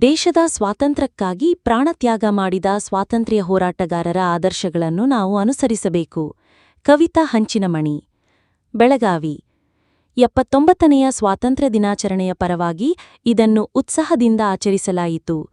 ದೇಶದ ಸ್ವಾತಂತ್ರ್ಯಕ್ಕಾಗಿ ಪ್ರಾಣತ್ಯಾಗ ಮಾಡಿದ ಸ್ವಾತಂತ್ರ್ಯ ಹೋರಾಟಗಾರರ ಆದರ್ಶಗಳನ್ನು ನಾವು ಅನುಸರಿಸಬೇಕು. ಕವಿತಾ ಹಂಚಿನಮಣಿ, ಬೆಳಗಾವಿ. ಎಪ್ಪತ್ತೊಂಬತ್ತನೆಯ ಸ್ವಾತಂತ್ರ್ಯ ದಿನಾಚರಣೆಯ ಪರವಾಗಿ ಇದನ್ನು ಉತ್ಸಾಹದಿಂದ ಆಚರಿಸಲಾಯಿತು.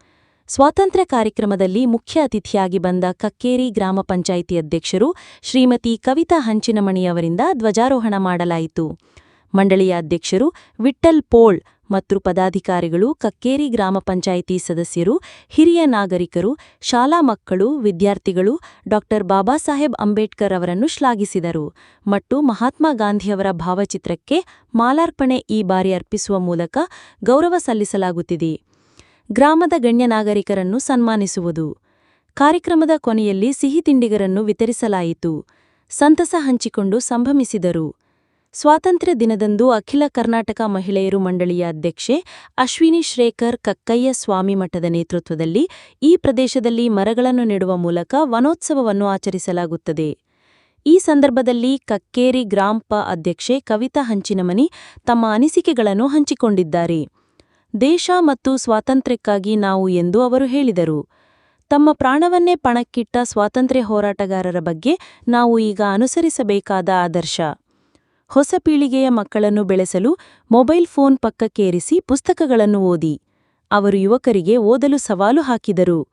ಸ್ವಾತಂತ್ರ್ಯ ಕಾರ್ಯಕ್ರಮದಲ್ಲಿ ಮುಖ್ಯ ಅತಿಥಿಯಾಗಿ ಬಂದ ಕಕ್ಕೇರಿ ಗ್ರಾಮ ಪಂಚಾಯಿತಿ ಅಧ್ಯಕ್ಷರು ಶ್ರೀಮತಿ ಕವಿತಾ ಹಂಚಿನಮಣಿಯವರಿಂದ ಧ್ವಜಾರೋಹಣ ಮಾಡಲಾಯಿತು. ಮಂಡಳಿಯ ಅಧ್ಯಕ್ಷರು ವಿಠ್ಠಲ್ ಪೋಳ್ ಮತ್ತು ಪದಾಧಿಕಾರಿಗಳು, ಕಕ್ಕೇರಿ ಗ್ರಾಮ ಪಂಚಾಯಿತಿ ಸದಸ್ಯರು, ಹಿರಿಯ ನಾಗರಿಕರು, ಶಾಲಾ ಮಕ್ಕಳು, ವಿದ್ಯಾರ್ಥಿಗಳು ಡಾಕ್ಟರ್ ಬಾಬಾ ಸಾಹೇಬ್ ಅಂಬೇಡ್ಕರ್ ಅವರನ್ನು ಶ್ಲಾಘಿಸಿದರು. ಮತ್ತು ಮಹಾತ್ಮ ಗಾಂಧಿಯವರ ಭಾವಚಿತ್ರಕ್ಕೆ ಮಾಲಾರ್ಪಣೆ ಈ ಬಾರಿ ಅರ್ಪಿಸುವ ಮೂಲಕ ಗೌರವ ಸಲ್ಲಿಸಲಾಗುತ್ತಿದೆ. ಗ್ರಾಮದ ಗಣ್ಯ ನಾಗರಿಕರನ್ನು ಸನ್ಮಾನಿಸುವುದು. ಕಾರ್ಯಕ್ರಮದ ಕೊನೆಯಲ್ಲಿ ಸಿಹಿ ತಿಂಡಿಗರನ್ನು ವಿತರಿಸಲಾಯಿತು. ಸಂತಸ ಹಂಚಿಕೊಂಡು ಸಂಭ್ರಮಿಸಿದರು. ಸ್ವಾತಂತ್ರ್ಯ ದಿನದಂದು ಅಖಿಲ ಕರ್ನಾಟಕ ಮಹಿಳೆಯರು ಮಂಡಳಿಯ ಅಧ್ಯಕ್ಷೆ ಅಶ್ವಿನಿ ಶ್ರೇಕರ್ ಕಕ್ಕಯ್ಯ ಸ್ವಾಮಿ ಮಠದ ನೇತೃತ್ವದಲ್ಲಿ ಈ ಪ್ರದೇಶದಲ್ಲಿ ಮರಗಳನ್ನು ನೆಡುವ ಮೂಲಕ ವನೋತ್ಸವವನ್ನು ಆಚರಿಸಲಾಗುತ್ತದೆ. ಈ ಸಂದರ್ಭದಲ್ಲಿ ಕಕ್ಕೇರಿ ಗ್ರಾಂಪ ಅಧ್ಯಕ್ಷೆ ಕವಿತಾ ಹಂಚಿನಮನಿ ತಮ್ಮ ಅನಿಸಿಕೆಗಳನ್ನು ಹಂಚಿಕೊಂಡಿದ್ದಾರೆ. ದೇಶ ಮತ್ತು ಸ್ವಾತಂತ್ರ್ಯಕ್ಕಾಗಿ ನಾವು ಎಂದು ಅವರು ಹೇಳಿದರು. ತಮ್ಮ ಪ್ರಾಣವನ್ನೇ ಪಣಕ್ಕಿಟ್ಟ ಸ್ವಾತಂತ್ರ್ಯ ಹೋರಾಟಗಾರರ ಬಗ್ಗೆ ನಾವು ಈಗ ಅನುಸರಿಸಬೇಕಾದ ಆದರ್ಶ. ಹೊಸ ಪೀಳಿಗೆಯ ಮಕ್ಕಳನ್ನು ಬೆಳೆಸಲು ಮೊಬೈಲ್ ಫೋನ್ ಪಕ್ಕಕ್ಕೇರಿಸಿ ಪುಸ್ತಕಗಳನ್ನು ಓದಿ. ಅವರು ಯುವಕರಿಗೆ ಓದಲು ಸವಾಲು ಹಾಕಿದರು.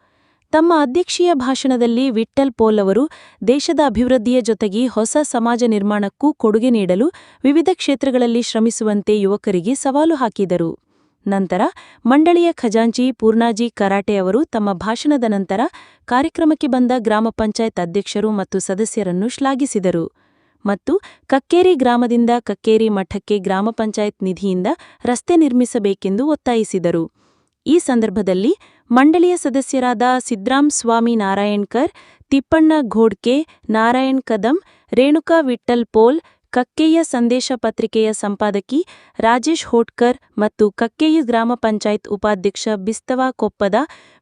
ತಮ್ಮ ಅಧ್ಯಕ್ಷೀಯ ಭಾಷಣದಲ್ಲಿ ವಿಠ್ಠಲ್ ಪೋಲ್ ಅವರು ದೇಶದ ಅಭಿವೃದ್ಧಿಯ ಜೊತೆಗೆ ಹೊಸ ಸಮಾಜ ನಿರ್ಮಾಣಕ್ಕೂ ಕೊಡುಗೆ ನೀಡಲು ವಿವಿಧ ಕ್ಷೇತ್ರಗಳಲ್ಲಿ ಶ್ರಮಿಸುವಂತೆ ಯುವಕರಿಗೆ ಸವಾಲು ಹಾಕಿದರು. ನಂತರ ಮಂಡಳಿಯ ಖಜಾಂಚಿ ಪೂರ್ಣಾಜಿ ಕರಾಟೆ ಅವರು ತಮ್ಮ ಭಾಷಣದ ನಂತರ ಕಾರ್ಯಕ್ರಮಕ್ಕೆ ಬಂದ ಗ್ರಾಮ ಪಂಚಾಯತ್ ಅಧ್ಯಕ್ಷರು ಮತ್ತು ಸದಸ್ಯರನ್ನು ಶ್ಲಾಘಿಸಿದರು. ಮತ್ತು ಕಕ್ಕೇರಿ ಗ್ರಾಮದಿಂದ ಕಕ್ಕೇರಿ ಮಠಕ್ಕೆ ಗ್ರಾಮ ಪಂಚಾಯತ್ ನಿಧಿಯಿಂದ ರಸ್ತೆ ನಿರ್ಮಿಸಬೇಕೆಂದು ಒತ್ತಾಯಿಸಿದರು. ಈ ಸಂದರ್ಭದಲ್ಲಿ ಮಂಡಳಿಯ ಸದಸ್ಯರಾದ ಸಿದ್ರಾಮ್ ಸ್ವಾಮಿ ನಾರಾಯಣ್ಕರ್, ತಿಪ್ಪಣ್ಣ ಘೋಡ್ಕೆ, ನಾರಾಯಣ್ ಕದಂ, ರೇಣುಕಾ ವಿಠ್ಠಲ್ ಪೋಲ್ ಕಕ್ಕೇಯ ಸಂದೇಶ ಪತ್ರಿಕೆಯ ಸಂಪಾದಕಿ ರಾಜೇಶ್ ಹೋಟ್ಕರ್ ಮತ್ತು ಕಕ್ಕೆಯ ಗ್ರಾಮ ಪಂಚಾಯತ್ ಉಪಾಧ್ಯಕ್ಷ ಬಿಸ್ತವ ಕೊಪ್ಪದ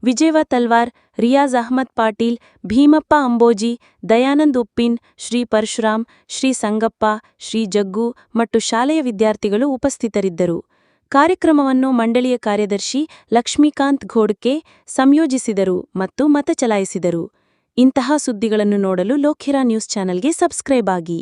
ವಿಜಯವ ತಲ್ವಾರ್, ರಿಯಾಜ್ ಅಹ್ಮದ್ ಪಾಟೀಲ್, ಭೀಮಪ್ಪ ಅಂಬೋಜಿ, ದಯಾನಂದ್ ಉಪ್ಪಿನ್, ಶ್ರೀ ಪರಶುರಾಮ್, ಶ್ರೀ ಸಂಗಪ್ಪ, ಶ್ರೀ ಜಗ್ಗು ಮತ್ತು ಶಾಲೆಯ ವಿದ್ಯಾರ್ಥಿಗಳು ಉಪಸ್ಥಿತರಿದ್ದರು. ಕಾರ್ಯಕ್ರಮವನ್ನು ಮಂಡಳಿಯ ಕಾರ್ಯದರ್ಶಿ ಲಕ್ಷ್ಮೀಕಾಂತ್ ಘೋಡ್ಕೆ ಸಂಯೋಜಿಸಿದರು ಮತ್ತು ಮತ ಚಲಾಯಿಸಿದರು. ಇಂತಹ ಸುದ್ದಿಗಳನ್ನು ನೋಡಲು ಲೋಖಿರಾ ನ್ಯೂಸ್ ಚಾನೆಲ್ಗೆ ಸಬ್ಸ್ಕ್ರೈಬ್ ಆಗಿ.